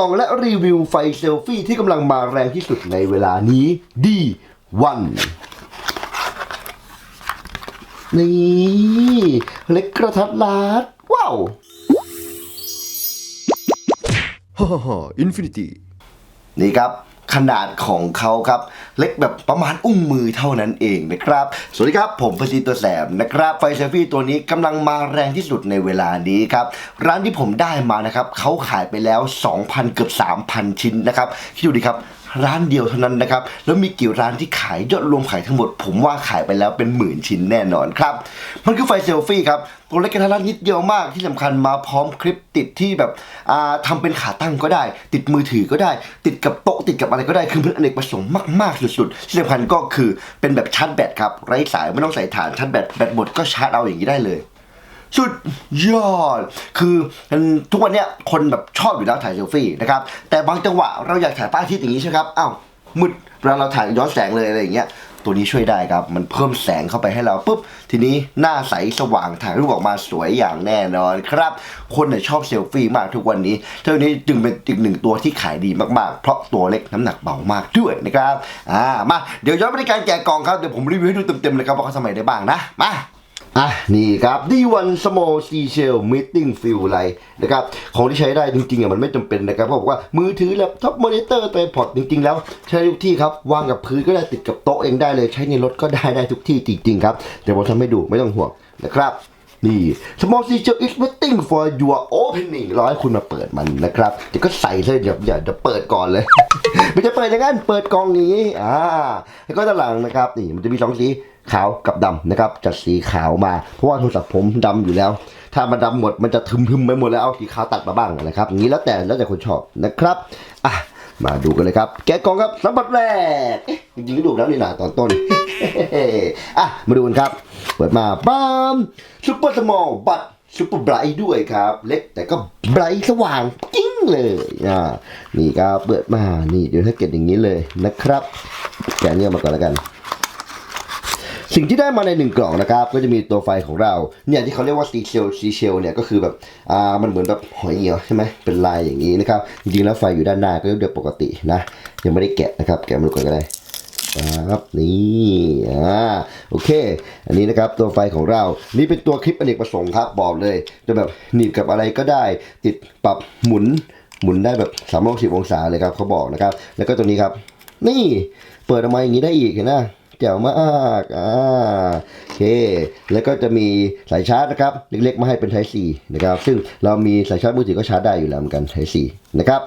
ล่องและรีวิวไฟเซลฟี่ที่กำลังมาแรงที่สุดในเวลานี้ดีวันนี่เล็กกระทัดรัดว้าวฮ่าฮ่าฮ่าอินฟินิตี้นี่ครับ ขนาดของเขาครับ เล็กแบบประมาณอุ้งมือเท่านั้นเองนะครับ สวัสดีครับ ผมฟซีตัวแสบนะครับไฟเซฟี่ตัวนี้กำลังมาแรงที่สุดในเวลานี้ครับ ร้านที่ผมได้มานะครับเขาขายไปแล้ว 2,000 เกือบ 3,000 ชิ้นนะครับคิดดูดิครับ ร้านเดียวเท่านั้นนะครับแล้วมีกี่ร้านที่ขายยอดรวมขายทั้งหมด ผมว่าขายไปแล้วเป็นหมื่นชิ้นแน่นอนครับมันคือไฟเซลฟี่ครับตัวเล็กกระทัดรัดนิดเดียวมากที่สำคัญมาพร้อมคลิปติดที่แบบอ่าทำเป็นขาตั้งก็ได้ ติดมือถือก็ได้ ติดกับโต๊ะติดกับอะไรก็ได้คือมันอเนกประสงค์มากๆสุดๆที่สำคัญก็คือเป็นแบบชาร์จแบตครับไร้สายไม่ต้องใส่ฐานชาร์จแบตแบตหมดก็ชาร์จเอาอย่างนี้ได้เลย สุดยอด คือทุกวันเนี้ยคนแบบชอบอยู่แล้วถ่ายเซลฟี่นะครับ แต่บางจังหวะเราอยากถ่ายป้ายอาที่อย่างนี้ใช่ครับอ้าวมืดเวลาเราถ่ายย้อนแสงเลยอะไรอย่างเงี้ยตัวนี้ช่วยได้ครับ มันเพิ่มแสงเข้าไปให้เราปุ๊บ ทีนี้หน้าใสสว่างถ่ายรูปออกมาสวยอย่างแน่นอนครับ คนเนี่ยชอบเซลฟี่มากทุกวันนี้ เท่านี้จึงเป็นอีกหนึ่งตัวที่ขายดีมากๆ เพราะตัวเล็กน้ำหนักเบามากด้วยนะครับ อ่า มา เดี๋ยวย้อนไปในการแกะกล่องครับ เดี๋ยวผมรีวิวให้ดูเต็มๆเลยครับว่าเขาทำไรได้บ้างนะ มา อะนี่ครับดีวัน small seashell meeting fill อะไรนะครับของที่ใช้ได้จริงๆอะมันไม่จำเป็นนะครับเพราะบอกว่ามือถือแล็ปท็อปมอนิเตอร์ไตพอดจริงๆ แล้วใช้ทุกที่ครับวางกับพื้นก็ได้ติดกับโต๊ะเองได้เลย ใช้ในรถก็ได้ได้ทุกที่จริงๆครับเดี๋ยวผมทำให้ดูไม่ต้องห่วงนะครับนี่ small seashell is waiting for your opening รอให้คุณมาเปิดมันนะครับ เดี๋ยวก็ใส่เลยอย่าอย่าเดียวเปิดก่อนเลย ไม่จะเปิดอย่างนั้น เปิดกล่องนี้ อ่า แล้วก็ด้านหลังนะครับ นี่มันจะมีสองสี ขาวกับดำนะครับจัดสีขาวมา เพราะว่าโทรศัพท์ผมดำอยู่แล้ว ถ้ามันดำหมดมันจะทึมๆไปหมดแล้วเอาสีขาวตัดมาบ้างนะครับอย่างนี้แล้วแต่แล้วแต่คนชอบนะครับอะมาดูกันเลยครับ แกะกล่องครับสัมผัสแรกจริงๆก็ดูแล้วนี่นาตอนต้นอะมาดูกันครับ เปิดมาปั๊มซุปเปอร์สมอลบัตซุปเปอร์ไบรท์ด้วยครับ เล็กแต่ก็ไบรท์สว่างจิ้งเลยอ่านี่ครับเปิดมานี่เดี๋ยวถ้าเกิดอย่างนี้เลยนะครับแกะเนี่ยมาก่อนแล้วกัน สิ่งที่ได้มาในหนึ่งกล่องนะครับ ก็จะมีตัวไฟของเรา เนี่ยที่เขาเรียกว่าซีเชลซีเชลเนี่ยก็คือแบบอ่ามันเหมือนแบบหอยเหี่ยวใช่ไหมเป็นลายอย่างนี้นะครับจริงๆแล้วไฟอยู่ด้านหน้าก็เรียกปกตินะยังไม่ได้แกะนะครับ แกะมาดูก่อนก็ได้ครับนี่อ่าโอเค อันนี้นะครับตัวไฟของเรา นี่เป็นตัวคลิปอเนกประสงค์ครับบอกเลย จะแบบหนีบกับอะไรก็ได้ ติดปรับหมุนหมุนได้แบบ3ามร้อยสิบองศาเลยครับเขาบอกนะครับ แล้วก็ตัวนี้ครับ นี่เปิดออกมาอย่างนี้ได้อีกเห็นไหม แจ๋วมากอ่าโอเค แล้วก็จะมีสายชาร์จนะครับ เล็กๆ มาให้เป็น Type C นะครับ ซึ่งเรามีสายชาร์จมือถือก็ชาร์จได้อยู่แล้วเหมือนกัน Type C นะครับ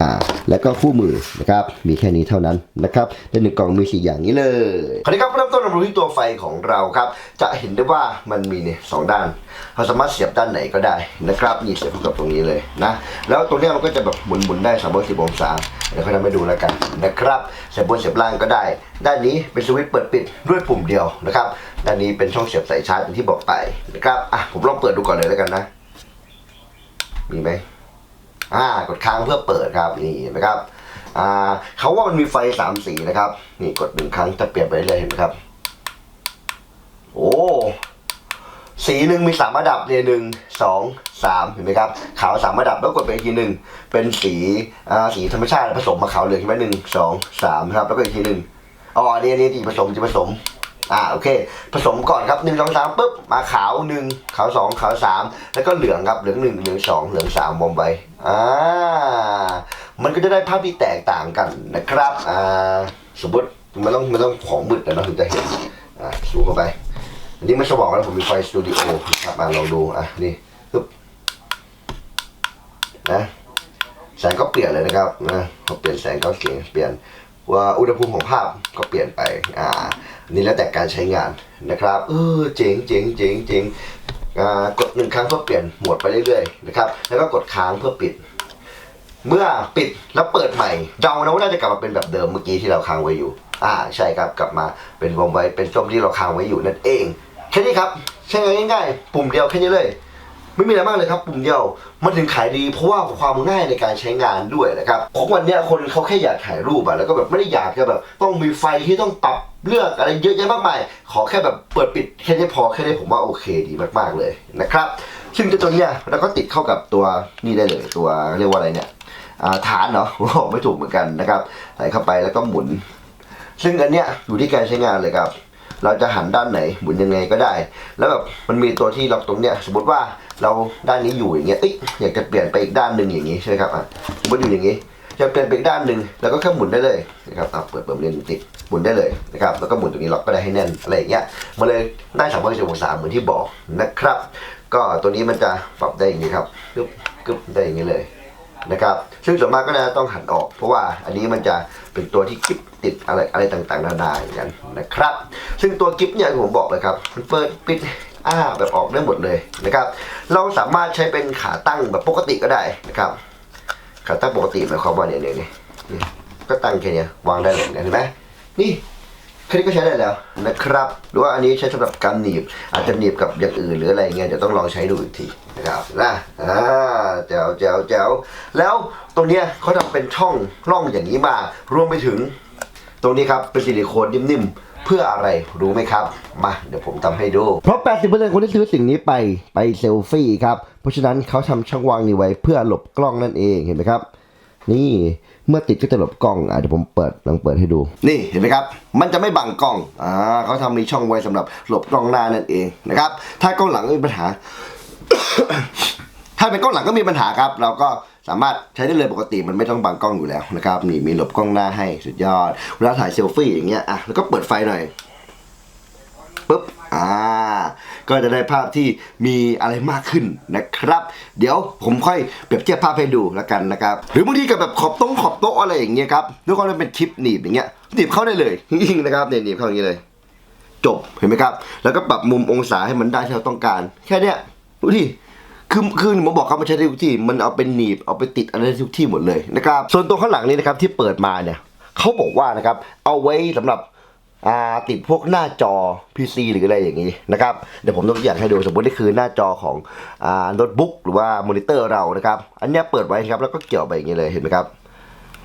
อ่าแล้วก็คู่มือนะครับมีแค่นี้เท่านั้นนะครับในหนึ่งกล่องมีสี่อย่างนี้เลยคราวนี้ครับเริ่มต้นเราดูที่ตัวไฟของเราครับจะเห็นได้ว่ามันมีเนี่ยสองด้าน เราสามารถเสียบด้านไหนก็ได้นะครับนี่เสียบกับตรงนี้เลยนะแล้วตรงนี้มันก็จะแบบหมุนๆได้360องศาเดี๋ยวเขาทำให้ดูแล้วกันนะครับเสียบบนเสียบล่างก็ได้ ด้านนี้เป็นสวิตช์เปิดปิดด้วยปุ่มเดียวนะครับด้านนี้เป็นช่องเสียบสายชาร์จที่บอกไปนะครับอะผมลองเปิดดูก่อนเลยแล้วกันนะมีไหม อ่ากดค้างเพื่อเปิดครับนี่เห็นไหมครับอ่าเขาว่ามันมีไฟสามสีนะครับนี่กดหนึ่งครั้งจะเปลี่ยนไปเรื่อยเห็นไหมครับ โอ้สีหนึ่งมีสามระดับเนี่ยหนึ่งสองสามเห็นไหมครับขาวสามระดับแล้วกดไปอีกทีหนึ่งเป็นสีอ่าสีธรรมชาติผสมมาขาวเหลืองใช่ไหมหนึ่งสองสามครับแล้วก็อีกทีหนึ่งอ๋ออันนี้อันนี้สีผสมจะผสมอ่าโอเค ผสมก่อนครับหนึ่งสองสามปุ๊บมาขาวหนึ่งขาวสองขาวสามแล้วก็เหลืองครับเหลืองหนึ่งเหลืองสองเหลืองสามบอมไป อ่ามันก็จะได้ภาพที่แตกต่างกันนะครับอ่าสมมติมันต้องมันต้องของมืดแล้วเราถึงจะเห็นอ่าสูงเข้าไป อันนี้ไม่สว่างแล้วผมมีไฟสตูดิโอครับมาลองดูอะนี่ปึ๊บนะแสงก็เปลี่ยนเลยนะครับนะพอเปลี่ยนแสงก็เสียงเปลี่ยนว่าอุณหภูมิของภาพก็เปลี่ยนไป อ่าอันนี่แล้วแต่การใช้งานนะครับ เออ เจ๋งเจ๋งเจ๋งเจ๋ง กดหนึ่งครั้งเพื่อเปลี่ยนโหมดไปเรื่อยๆนะครับแล้วก็กดค้างเพื่อปิด เมื่อปิดแล้วเปิดใหม่เดานะว่าน่าจะกลับมาเป็นแบบเดิมเมื่อกี้ที่เราค้างไว้อยู่ อ่าใช่ครับกลับมาเป็นวงไว้เป็นส้มที่เราค้างไว้อยู่นั่นเองแค่นี้ครับใช้งานง่ายๆปุ่มเดียวแค่นี้เลย ไม่มีอะไรมากเลยครับปุ่มเดียวมันถึงขายดีเพราะว่าความง่ายในการใช้งานด้วยนะครับของวันเนี้ยคนเขาแค่อยากถ่ายรูปอะแล้วก็แบบไม่ได้อยากจะแบบ ต้องมีไฟที่ต้องปรับเลือกอะไรเยอะแยะมากมายขอแค่แบบเปิดปิดแค่นี้พอแค่นี้ผมว่าโอเคดีมากๆเลยนะครับซึ่งตัวเนี้ยเราก็ติดเข้ากับตัวนี่ได้เลยตัวเรียกว่าอะไรเนี่ยฐานเนาะผมบอกไม่ถูกเหมือนกันนะครับใส่เข้าไปแล้วก็หมุน ซึ่งอันเนี้ยอยู่ที่การใช้งานเลยครับ เราจะหันด้านไหนหมุนยังไงก็ได้ แล้วแบบมันมีตัวที่ล็อกตรงเนี้ยสมมติว่าเราด้านนี้อยู่อย่างเงี้ยเอ้ยอยากจะเปลี่ยนไปอีกด้านหนึ่งอย่างงี้ใช่ไหมครับอะสมมติอยู่อย่างงี้จะเปลี่ยนไปอีกด้านหนึ่งแล้วก็แค่หมุนได้เลยนะครับอะเปิดเปิดเรียนติดหมุนได้เลยนะครับแล้วก็หมุนตรงนี้ล็อกก็ได้ให้แน่นอะไรอย่างเงี้ยมาเลยได้สามร้อยสิบองศาเหมือนที่บอกนะครับ ก็ตัวนี้มันจะปรับได้อย่างนี้ครับกึ๊บกึ๊บได้อย่างนี้เลย นะครับ ซึ่งส่วนมากก็น่าจะต้องหันออก เพราะว่าอันนี้มันจะเป็นตัวที่กิฟติดอะไรอะไรต่างๆนานาอย่างนั้นนะครับ ซึ่งตัวกิฟเนี่ยผมบอกเลยครับมันเปิดปิดอ้าแบบออกได้หมดเลยนะครับ เราสามารถใช้เป็นขาตั้งแบบปกติก็ได้นะครับ ขาตั้งปกติหมายความว่าเนี่ยเนี่ยเนี่ยเนี่ก็ตั้งแค่เนี้ยวางได้เลยเห็นไหมนี่ แค่นี้ก็ใช้ได้แล้วนะครับ หรือว่าอันนี้ใช้สำหรับการหนีบ อาจจะหนีบกับอย่างอื่นหรืออะไรเงี้ยเดี๋ยวต้องลองใช้ดูอีกทีนะครับนะอ่าแจ๋วแจ๋วแจ๋วแล้วตรงเนี้ยเขาทำเป็นช่องร่องอย่างนี้มารวมไปถึง ตรงนี้ครับเป็นซิลิโคนนิ่มๆ เพื่ออะไรรู้ไหมครับ มาเดี๋ยวผมทำให้ดู เพราะ 80%คนที่ซื้อสิ่งนี้ไปไปเซลฟี่ครับ เพราะฉะนั้นเขาทำช่องวางนี้ไว้เพื่อหลบกล้องนั่นเองเห็นไหมครับ นี่เมื่อติดก็จะหลบกล้องอะเดี๋ยวผมเปิดลองเปิดให้ดู นี่เห็นไหมครับ มันจะไม่บังกล้องอ่าเขาทำมีช่องไว้สำหรับหลบกล้องหน้านั่นเองนะครับ ถ้ากล้องหลังมีปัญหา ถ้าเป็นกล้องหลังก็มีปัญหาครับ เราก็สามารถใช้ได้เลยปกติมันไม่ต้องบังกล้องอยู่แล้วนะครับนี่มีหลบกล้องหน้าให้สุดยอดเวลาถ่ายเซลฟี่อย่างเงี้ยอะแล้วก็เปิดไฟหน่อยปุ๊บ อ่าก็จะได้ภาพที่มีอะไรมากขึ้นนะครับ เดี๋ยวผมค่อยเปรียบเทียบภาพให้ดูแล้วกันนะครับ หรือบางทีกับแบบขอบโต๊ะขอบโต๊ะอะไรอย่างเงี้ยครับด้วยความที่มันเป็นคลิปหนีบอย่างเงี้ยหนีบเข้าได้เลยจริงๆนะครับเนี่ยหนีบเข้าอย่างนี้เลย จบเห็นไหมครับ แล้วก็ปรับมุมองศาให้มันได้ที่เราต้องการ แค่เนี้ยดูที่คือคือผมบอกครับมันใช้ได้ทุกที่ มันเอาเป็นหนีบเอาไปติดอะไรทุกที่หมดเลยนะครับส่วนตัวข้างหลังนี้นะครับที่เปิดมาเนี่ยเขาบอกว่านะครับเอาไว้สำหรับ ติดพวกหน้าจอ PC หรืออะไรอย่างนี้นะครับเดี๋ยวผมยกตัวอย่างให้ดูสมมตินี่คือหน้าจอของโน้ตบุ๊กหรือว่ามอนิเตอร์เรานะครับอันเนี้ยเปิดไว้ครับแล้วก็เกี่ยวไปอย่างนี้เลยเห็นไหมครับ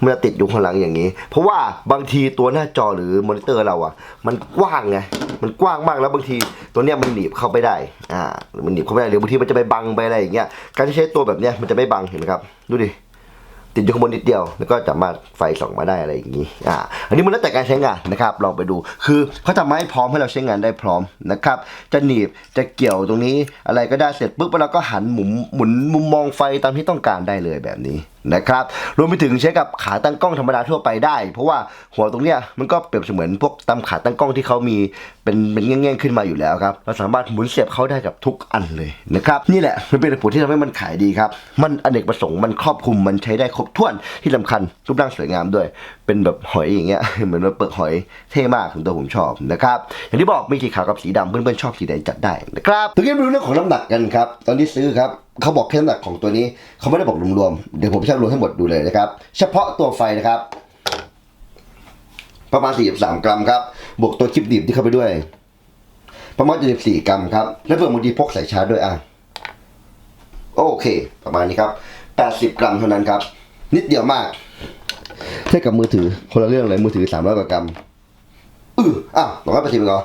เมื่อติดอยู่ข้างหลังอย่างนี้ เพราะว่าบางทีตัวหน้าจอหรือมอนิเตอร์เราอะ มันกว้างไงมันกว้างมากแล้วบางทีตัวเนี้ยมันหนีบเข้าไปได้อ่ามันหนีบเข้าไปได้หรือบางทีมันจะไปบังไปอะไรอย่างเงี้ยการที่ใช้ตัวแบบเนี้ยมันจะไม่บังเห็นไหมครับดูดิ ติดอยู่ข้างบนนิดเดียว แล้วก็สามารถไฟส่องมาได้อะไรอย่างนี้อ่าอันนี้มันแล้วแต่การใช้งานนะครับลองไปดู คือเขาทำมาให้พร้อมให้เราใช้งานได้พร้อมนะครับ จะหนีบจะเกี่ยวตรงนี้อะไรก็ได้เสร็จปุ๊บแล้วเราก็หันหมุนหมุนมุมมองไฟตามที่ต้องการได้เลยแบบนี้ นะครับรวมไปถึงใช้กับขาตั้งกล้องธรรมดาทั่วไปได้ เพราะว่าหัวตรงเนี้ยมันก็เปรียบเสมือนพวกตามขาตั้งกล้องที่เขามีเป็นเป็นแง่งๆขึ้นมาอยู่แล้วครับเราสามารถหมุนเสียบเข้าได้กับทุกอันเลยนะครับนี่แหละมันเป็นเหตุผลที่ทำให้มันขายดีครับมันอเนกประสงค์มันครอบคลุมมันใช้ได้ครบถ้วนที่สำคัญรูปร่างสวยงามด้วย เป็นแบบหอยอย่างเงี้ยเหมือนว่าเปลือกหอยเท่มากถึงตัวผมชอบนะครับอย่างที่บอกมีสีขาวกับสีดำเพื่อนๆชอบสีไหนจัดได้นะครับตรงนี้มาดูเรื่องของน้ำหนักกันครับตอนที่ซื้อครับเขาบอกแค่น้ำหนักของตัวนี้เขาไม่ได้บอกรวมๆเดี๋ยวผมจะรวมให้หมดดูเลยนะครับ เฉพาะตัวไฟนะครับ ประมาณ 43 กรัมครับ บวกตัวคลิปดิบที่เข้าไปด้วย ประมาณ74กรัมครับ แล้วเพื่อบางทีพกสายชาร์จด้วยอะโอเค ประมาณนี้ครับ 80 กรัมเท่านั้นครับ นิดเดียวมากเทียบกับมือถือคนละเรื่องเลยมือถือ300กว่ากรัมอืออ้าวร้อยแปดสิบเหรอ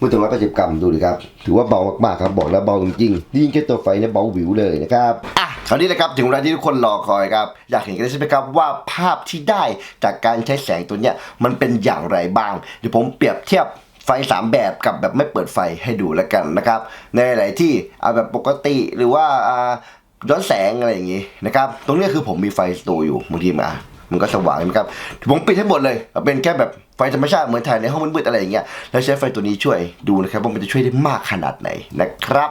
มือถึงร้อยแปดสิบกรัมดูดิครับ ถือว่าเบามากๆครับบอกแล้วเบาจริงๆยิ่งแค่ตัวไฟเนี่ยเบาวิวเลยนะครับอะคราวนี้นะครับถึงเวลาที่ทุกคนรอคอยครับ อยากเห็นกันใช่ไหมครับว่าภาพที่ได้จากการใช้แสงตัวเนี้ยมันเป็นอย่างไรบ้าง เดี๋ยวผมเปรียบเทียบไฟ 3 แบบกับแบบไม่เปิดไฟให้ดูแล้วกันนะครับ ในหลายที่เอาแบบปกติหรือว่าอ่าย้อนแสงอะไรอย่างงี้นะครับ ตรงเนี้ยคือผมมีไฟสตูอยู่บางทีมา มันก็สว่างนะครับผมปิดให้หมดเลย เป็นแค่แบบไฟธรรมชาติเหมือนถ่ายในห้องมืดๆอะไรอย่างเงี้ยแล้วใช้ไฟตัวนี้ช่วยดูนะครับว่ามันจะช่วยได้มากขนาดไหนนะครับ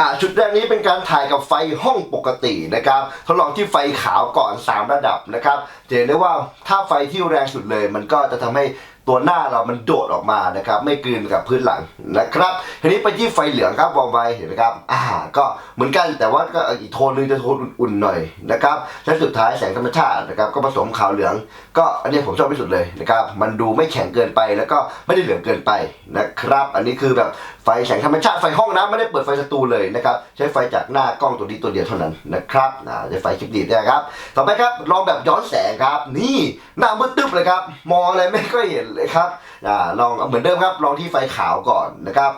อ่าชุดแรกนี้เป็นการถ่ายกับไฟห้องปกตินะครับทดลองที่ไฟขาวก่อน 3 ระดับนะครับจะเห็นได้ว่าถ้าไฟที่แรงสุดเลย มันก็จะทำให้ ตัวหน้าเรามันโดดออกมานะครับไม่กลืนกับพื้นหลังนะครับทีนี้ไปที่ไฟเหลืองครับวอลไวเห็นไหมครับอ่าก็เหมือนกันแต่ว่าก็อีกโทนนึงจะโทนอุ่นๆหน่อยนะครับและสุดท้ายแสงธรรมชาตินะครับก็ผสมขาวเหลือง ก็อันนี้ผมชอบที่สุดเลยนะครับมันดูไม่แข็งเกินไปแล้วก็ไม่ได้เหลืองเกินไปนะครับ อันนี้คือแบบ ไฟแสงธรรมชาติไฟห้องน้ำไม่ได้เปิดไฟสตูเลยนะครับใช้ไฟจากหน้ากล้องตัวนี้ตัวเดียวเท่านั้นนะครับอ่าใช้ไฟคลิปดีดนะครับต่อไปครับลองแบบย้อนแสงครับ นี่หน้ามืดตึ๊บเลยครับมองอะไรไม่ค่อยเห็นเลยครับอ่าลองเหมือนเดิมครับ ลองที่ไฟขาวก่อนนะครับ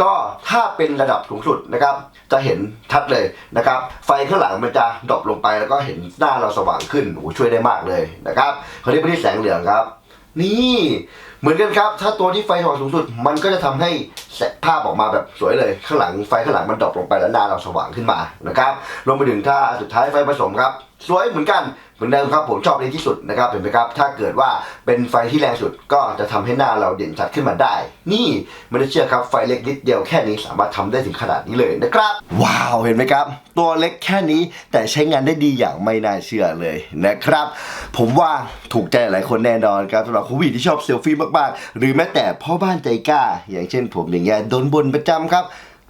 ก็ถ้าเป็นระดับสูงสุดนะครับ จะเห็นชัดเลยนะครับ ไฟข้างหลังมันจะดรอปลงไปแล้วก็เห็นหน้าเราสว่างขึ้นโอ้ช่วยได้มากเลยนะครับเขาเรียกว่าที่แสงเหลืองครับ นี่ เหมือนกันครับ ถ้าตัวที่ไฟสว่างสูงสุด มันก็จะทำให้แสงภาพออกมาแบบสวยเลย ข้างหลังไฟข้างหลังมันดรอปลงไปแล้วหน้าเราสว่างขึ้นมานะครับรวมไปถึงถ้าสุดท้ายไฟผสมครับ สวยเหมือนกัน เหมือนเดิมครับผมชอบนี้ที่สุดนะครับเห็นไหมครับ ถ้าเกิดว่าเป็นไฟที่แรงสุดก็จะทำให้หน้าเราเด่นชัดขึ้นมาได้ นี่ไม่ได้เชื่อครับไฟเล็กนิดเดียวแค่นี้สามารถทำได้ถึงขนาดนี้เลยนะครับ ว้าวเห็นไหมครับ ตัวเล็กแค่นี้แต่ใช้งานได้ดีอย่างไม่น่าเชื่อเลยนะครับ ผมว่าถูกใจหลายคนแน่นอนครับสำหรับคุณผู้ที่ชอบเซลฟี่มากๆ หรือแม้แต่พ่อบ้านใจกล้า อย่างเช่น ผมอย่างเงี้ยโดนบนประจำครับ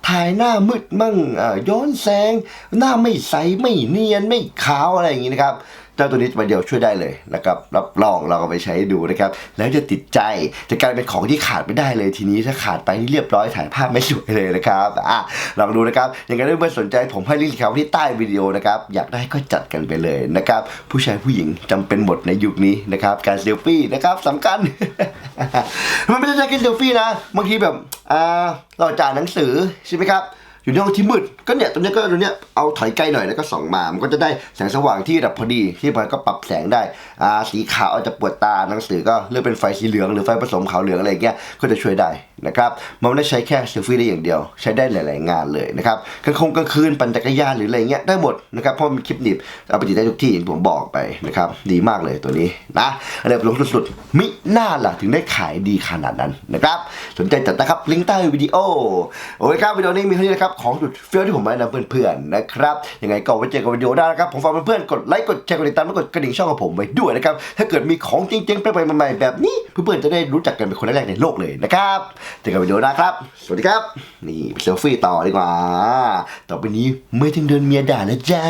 ถ่ายหน้ามืดมั่งอ่าย้อนแสง หน้าไม่ใสไม่เนียนไม่ขาวอะไรอย่างงี้นะครับ เจ้าตัวนี้มาเดียวช่วยได้เลยนะครับรับรองเราก็ไปใช้ดูนะครับ แล้วจะติดใจจะกลายเป็นของที่ขาดไม่ได้เลยทีนี้ถ้าขาดไปนี่เรียบร้อยถ่ายภาพไม่สวยเลยนะครับอะลองดูนะครับยังไงถ้าเพื่อนสนใจผมให้ลิงก์ครับที่ใต้วิดีโอนะครับอยากได้ก็จัดกันไปเลยนะครับผู้ชายผู้หญิงจำเป็นหมดในยุคนี้นะครับการเซลฟี่นะครับสำคัญมันไม่ใช่แค่เซลฟี่นะบางทีแบบอ่าเราจ่านหนังสือใช่ไหมครับ อยู่ในห้องที่มืดก็เนี่ยตรงนี้ก็ตรงนี้เอาถอยใกล้หน่อยแล้วก็ส่องมา มันก็จะได้แสงสว่างที่ระดับพอดีที่มันก็ปรับแสงได้อ่าสีขาวอาจจะปวดตาหนังสือก็เลือกเป็นไฟสีเหลืองหรือไฟผสมขาวเหลืองอะไรเงี้ยก็จะช่วยได้นะครับมันไม่ได้ใช้แค่เซลฟี่ได้อย่างเดียว ใช้ได้หลาย ๆ งานเลยนะครับกลางคงกลางคืนปั่นจักรยานหรืออะไรเงี้ยได้หมดนะครับเพราะมันคลิปหนีบเอาไปติดได้ทุกที่อย่างผมบอกไปนะครับดีมากเลยตัวนี้นะอะไรแบบลงสุดๆมิหน่าล่ะถึงได้ขายดีขนาดนั้นนะครับสนใจจัดนะครับลิงก์ใต้วิดีโอโอเคครับวิดีโอนี้มีเท่านี้นะครับของสุดเฟี้ยวที่ผมมาแนะนำเพื่อน ๆ นะครับยังไงก็ไว้เจอกันวิดีโอหน้านะครับผมฝากเพื่อนๆกดไลค์กดแชร์กดติดตามและกดกระดิ่งช่องของผมไว้ด้วยนะครับถ้าเกิดมีของจริงๆไปๆใหม่ๆแบบนี้เพื่อนๆจะได้รู้จักกันเป็นคนแรกๆในโลกเลยนะครับเจอกันวิดีโอหน้าครับ สวัสดีครับ นี่เซลฟี่ต่อดีกว่า ต่อไปนี้ไม่ถึงเดินเมียด่าแล้วจ้า